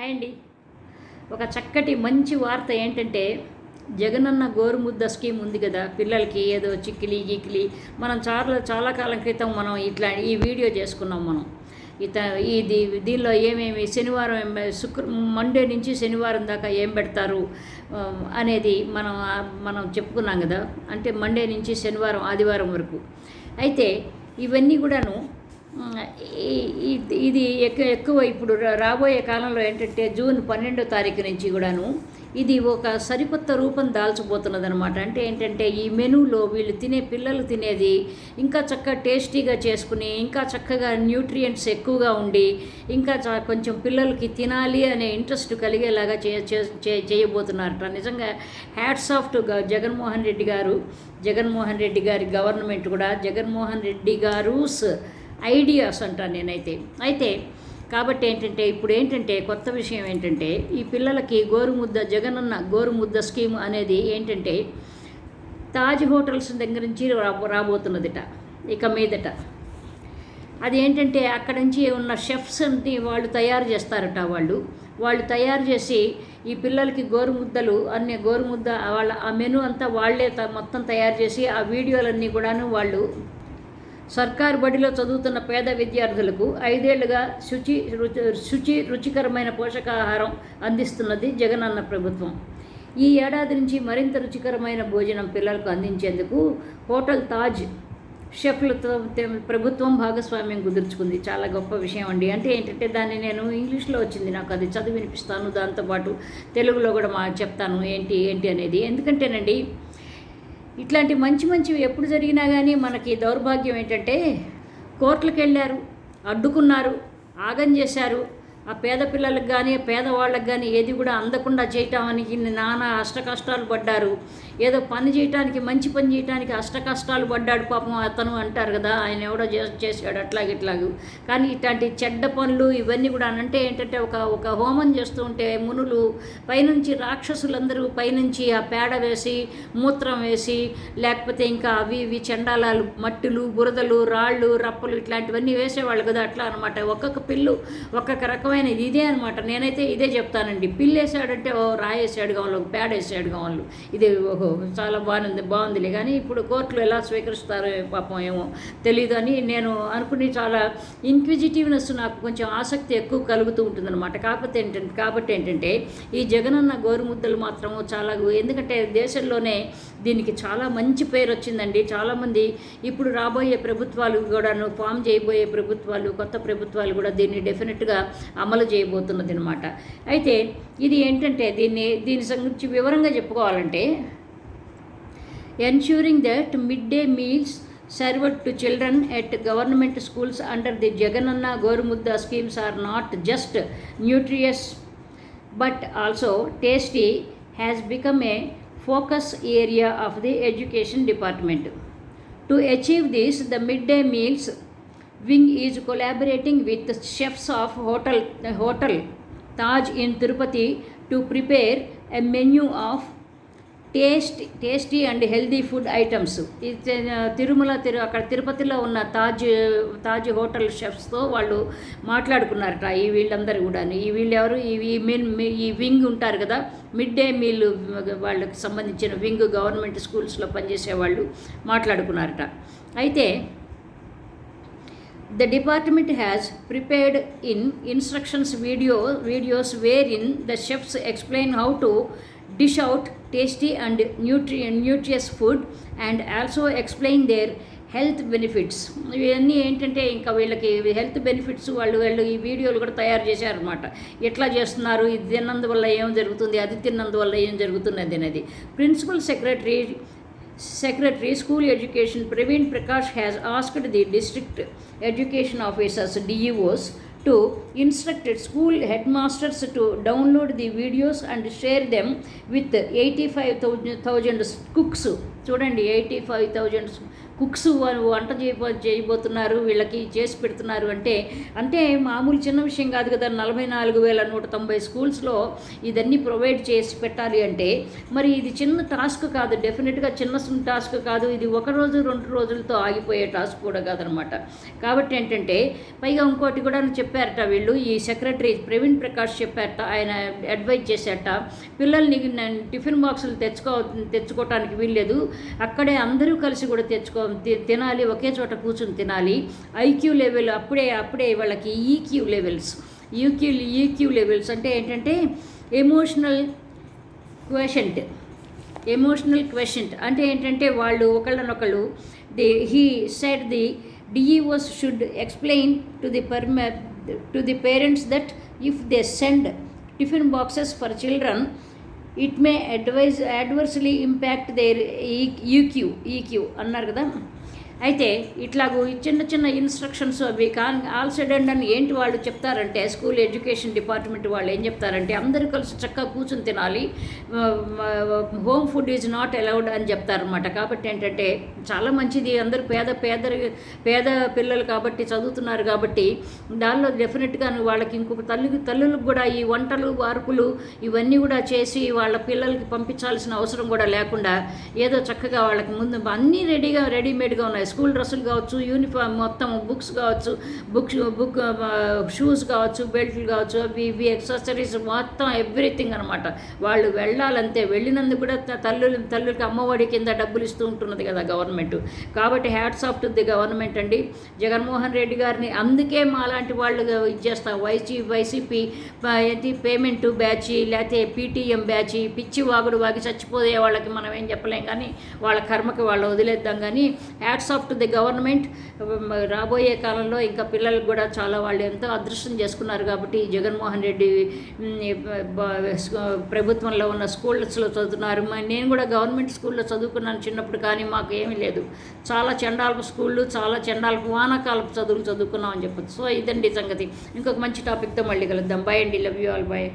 Hi అండి ఒక చక్కటి మంచి వార్త ఏంటంటే జగనన్న గోరుముద్ద స్కీమ్ ఉంది కదా పిల్లలకి ఏదో చిక్కిలి గిక్కిలి మనం చాలా చాలా కాలం క్రితం మనం ఇట్లా ఈ వీడియో చేసుకున్నాం మనం. ఇత ఇది దీనిలో ఏమేమి శనివారం శుక్ర మండే నుంచి శనివారం దాకా ఏం పెడతారు అనేది మనం మనం చెప్పుకున్నాం కదా అంటే మండే నుంచి శనివారం ఆదివారం వరకు. అయితే ఇవన్నీ కూడాను ఇది ఎక్కువ ఎక్కువ ఇప్పుడు రాబోయే కాలంలో ఏంటంటే జూన్ పన్నెండో తారీఖు నుంచి కూడాను ఇది ఒక సరికొత్త రూపం దాల్చబోతున్నది అనమాట అంటే ఏంటంటే ఈ మెనూలో వీళ్ళు తినే పిల్లలు తినేది ఇంకా చక్కగా టేస్టీగా చేసుకుని ఇంకా చక్కగా న్యూట్రియంట్స్ ఎక్కువగా ఉండి ఇంకా కొంచెం పిల్లలకి తినాలి అనే ఇంట్రెస్ట్ కలిగేలాగా చే చే- చే- చేయబోతున్నారట. నిజంగా hats off to Jaganmohan Reddy garu Jaganmohan Reddy గారి గవర్నమెంట్ కూడా జగన్మోహన్ రెడ్డి గారుస్ ఐడియాస్ అంటాను నేనైతే. అయితే కాబట్టి ఏంటంటే ఇప్పుడు ఏంటంటే కొత్త విషయం ఏంటంటే ఈ పిల్లలకి గోరుముద్ద జగనన్న గోరుముద్ద స్కీమ్ అనేది ఏంటంటే తాజ్ హోటల్స్ దగ్గర నుంచి రాబోతున్నదిట ఇక మీదట. అది ఏంటంటే అక్కడ నుంచి ఉన్న షెఫ్స్ని వాళ్ళు తయారు చేస్తారట వాళ్ళు. వాళ్ళు తయారు చేసి ఈ పిల్లలకి గోరుముద్దలు అన్ని గోరుముద్ద వాళ్ళ ఆ మెను అంతా వాళ్ళే త- మొత్తం తయారు చేసి ఆ వీడియోలన్నీ కూడాను వాళ్ళు సర్కారు బడిలో చదువుతున్న పేద విద్యార్థులకు ఐదేళ్ళుగా శుచి రుచి శుచి రుచికరమైన పోషకాహారం అందిస్తున్నది జగనన్న ప్రభుత్వం. ఈ ఏడాది నుంచి మరింత రుచికరమైన భోజనం పిల్లలకు అందించేందుకు హోటల్ తాజ్ షెఫ్లతో ప్రభుత్వం భాగస్వామ్యం కుదుర్చుకుంది. చాలా గొప్ప విషయం అండి. అంటే ఏంటంటే దాన్ని నేను ఇంగ్లీష్లో వచ్చింది నాకు. అది చదివి వినిపిస్తాను దాంతోపాటు తెలుగులో కూడా మా చెప్తాను ఏంటి ఏంటి అనేది. ఎందుకంటేనండి ఇట్లాంటి మంచి మంచివి ఎప్పుడు జరిగినా కానీ మనకి దౌర్భాగ్యం ఏంటంటే కోర్టులకు వెళ్ళారు అడ్డుకున్నారు ఆగం చేశారు. ఆ పేద పిల్లలకు కానీ పేదవాళ్ళకి కానీ ఏది కూడా అందకుండా చేయటానికి నానా అష్ట కష్టాలు పడ్డారు. ఏదో పని చేయటానికి మంచి పని చేయటానికి అష్ట కష్టాలు పడ్డాడు పాపం అతను అంటారు కదా ఆయన ఎవడో చే- చేశాడు అట్లాగే ఇట్లాగ కానీ ఇట్లాంటి చెడ్డ పనులు ఇవన్నీ కూడా అంటే ఏంటంటే ఒక ఒక హోమం చేస్తూ ఉంటే మునులు పైనుంచి రాక్షసులందరూ పైనుంచి ఆ పేడ వేసి మూత్రం వేసి లేకపోతే ఇంకా అవి ఇవి చండాలాలు మట్టులు బురదలు రాళ్ళు రప్పలు ఇట్లాంటివన్నీ వేసేవాళ్ళు కదా అట్లా అనమాట ఒక్కొక్క పిల్లు ఒక్కొక్క రకమైన ఇదే అనమాట నేనైతే ఇదే చెప్తానండి. పిల్లు వేసాడంటే ఓ రాయేసాడు కావాలి పేడ వేసాడు కావాలి. ఇది ఓహో చాలా బాగుంది బాగుందిలే. కానీ ఇప్పుడు కోర్టులు ఎలా స్వీకరిస్తారో పాపం ఏమో తెలియదు అని నేను అనుకుని చాలా ఇన్క్విజిటివ్నెస్ నాకు కొంచెం ఆసక్తి ఎక్కువ కలుగుతూ ఉంటుందన్నమాట. కాకపోతే ఏంటంటే కాబట్టి ఏంటంటే ఈ జగనన్న గోరుముద్దలు మాత్రం చాలా ఎందుకంటే దేశంలోనే దీనికి చాలా మంచి పేరు వచ్చిందండి. చాలామంది ఇప్పుడు రాబోయే ప్రభుత్వాలు కూడాను ఫామ్ చేయబోయే ప్రభుత్వాలు కొత్త ప్రభుత్వాలు కూడా దీన్ని డెఫినెట్గా అమలు చేయబోతున్నది అనమాట అయితే ఇది ఏంటంటే దీన్ని దీని గురించి వివరంగా చెప్పుకోవాలంటే ensuring that midday meals served to children at government schools under the Jagananna Gorumudda schemes are not just nutritious but also tasty has become a focus area of the education department. To achieve this, the midday meals wing is collaborating with the chefs of hotel hotel Taj in Tirupati to prepare a menu of taste tasty and healthy food items. Tirumala తిరు అక్కడ తిరుపతిలో ఉన్న Taj Taj hotel షెఫ్స్తో వాళ్ళు మాట్లాడుకున్నారట ఈ వీళ్ళందరూ కూడా ఈ వీళ్ళు ఎవరు ఈ ఈ మీన్ ఈ వింగ్ ఉంటారు కదా మిడ్ డే మీల్ వాళ్ళకి సంబంధించిన వింగ్ గవర్నమెంట్ స్కూల్స్లో పనిచేసే వాళ్ళు మాట్లాడుకున్నారట. అయితే The department has prepared in instructions video videos wherein the chefs explain how to dish out tasty and nutri- nutritious food and also explain their health benefits ఇవన్నీ ఏంటంటే ఇంకా వీళ్ళకి హెల్త్ బెనిఫిట్స్ వాళ్ళు వాళ్ళు ఈ వీడియోలు కూడా తయారు చేశారనమాట ఎట్లా చేస్తున్నారు? ఇది తిన్నందువల్ల ఏం జరుగుతుంది? అది తిన్నందువల్ల ఏం జరుగుతున్నది అనేది principal secretary secretary school education Praveen Prakash has asked the district education officers DEOs to instructed school head masters to download the videos and share them with eighty five thousand thousand cooks చూడండి eighty five thousand cooks వంట చేయబో చేయబోతున్నారు వీళ్ళకి చేసి పెడుతున్నారు అంటే అంటే మామూలు చిన్న విషయం కాదు కదా నలభై నాలుగు వేల నూట తొంభై స్కూల్స్లో ఇదన్నీ ప్రొవైడ్ చేసి పెట్టాలి అంటే మరి ఇది చిన్న టాస్క్ కాదు డెఫినెట్గా చిన్న టాస్క్ కాదు ఇది ఒక రోజు రెండు రోజులతో ఆగిపోయే టాస్క్ కూడా కాదనమాట. కాబట్టి ఏంటంటే పైగా ఇంకోటి కూడా చెప్పారట వీళ్ళు ఈ సెక్రటరీ ప్రవీణ్ ప్రకాష్ చెప్పారట ఆయన అడ్వైజ్ చేశారట పిల్లల్ని టిఫిన్ బాక్సులు తెచ్చుకో తెచ్చుకోవటానికి వీల్లేదు అక్కడే అందరూ కలిసి కూడా తెచ్చుకో తినాలి ఒకే చోట కూర్చుని తినాలి. ఐక్యూ లెవెల్ అప్పుడే అప్పుడే వాళ్ళకి EQ levels. EQ EQ levels అంటే ఏంటంటే ఎమోషనల్ క్వెషంట్ ఎమోషనల్ క్వెషంట్ అంటే ఏంటంటే వాళ్ళు ఒకళ్ళనొకళ్ళు the he set the DEOs should explain to the పర్మ to the parents that if they send tiffin boxes for children it may advise adversely impact their EQ EQ అన్నారు కదా? అయితే ఇట్లాగూ ఈ చిన్న చిన్న ఇన్స్ట్రక్షన్స్ అవి కాన్ ఆల్ సడన్ అని ఏంటి వాళ్ళు చెప్తారంటే స్కూల్ ఎడ్యుకేషన్ డిపార్ట్మెంట్ వాళ్ళు ఏం చెప్తారంటే అందరూ కలిసి చక్కగా కూర్చుని తినాలి home food is not allowed అని చెప్తారనమాట కాబట్టి ఏంటంటే చాలా మంచిది అందరూ పేద పేద పేద పిల్లలు కాబట్టి చదువుతున్నారు కాబట్టి దానిలో డెఫినెట్గా వాళ్ళకి ఇంకొక తల్లి తల్లులకు కూడా ఈ వంటలు వార్పులు ఇవన్నీ కూడా చేసి వాళ్ళ పిల్లలకి పంపించాల్సిన అవసరం కూడా లేకుండా ఏదో చక్కగా వాళ్ళకి ముందు అన్నీ రెడీగా రెడీమేడ్గా ఉన్నాయి. స్కూల్ డ్రెస్సులు కావచ్చు యూనిఫామ్ మొత్తం బుక్స్ కావచ్చు బుక్స్ బుక్ షూస్ కావచ్చు బెల్ట్లు కావచ్చు అవి ఇవి ఎక్సెసరీస్ మొత్తం ఎవ్రీథింగ్ అనమాట వాళ్ళు వెళ్ళాలంతే వెళ్ళినందుకు కూడా తల్లులు తల్లులకి అమ్మఒడి కింద డబ్బులు ఇస్తూ ఉంటున్నది కదా గవర్నమెంట్. కాబట్టి hats off to the government అండి. జగన్మోహన్ రెడ్డి గారిని అందుకే మా లాంటి వాళ్ళు ఇచ్చేస్తాం. వైసీ వైసీపీ ఏంటి పేమెంట్ బ్యాచ్ లేకపోతే పీటీఎం బ్యాచ్ పిచ్చి వాగుడు వాగి చచ్చిపోయే వాళ్ళకి మనం ఏం చెప్పలేం కానీ వాళ్ళ కర్మకి వాళ్ళు వదిలేద్దాం కానీ hats off to the government రాబోయే కాలంలో ఇంకా పిల్లలకు కూడా చాలా వాళ్ళు ఎంతో అదృష్టం చేసుకున్నారు కాబట్టి జగన్మోహన్ రెడ్డి ప్రభుత్వంలో ఉన్న స్కూల్స్లో చదువుతున్నారు. నేను కూడా గవర్నమెంట్ స్కూల్లో చదువుకున్నాను చిన్నప్పుడు కానీ మాకు ఏమీ లేదు. చాలా చండాలపు స్కూళ్ళు చాలా చండాలపు వానాకాలపు చదువులు చదువుకున్నాం అని చెప్పచ్చు. సో ఇదండి సంగతి. ఇంకొక మంచి టాపిక్తో మళ్ళీ కలుద్దాం. బాయ్ అండి. Love you all bye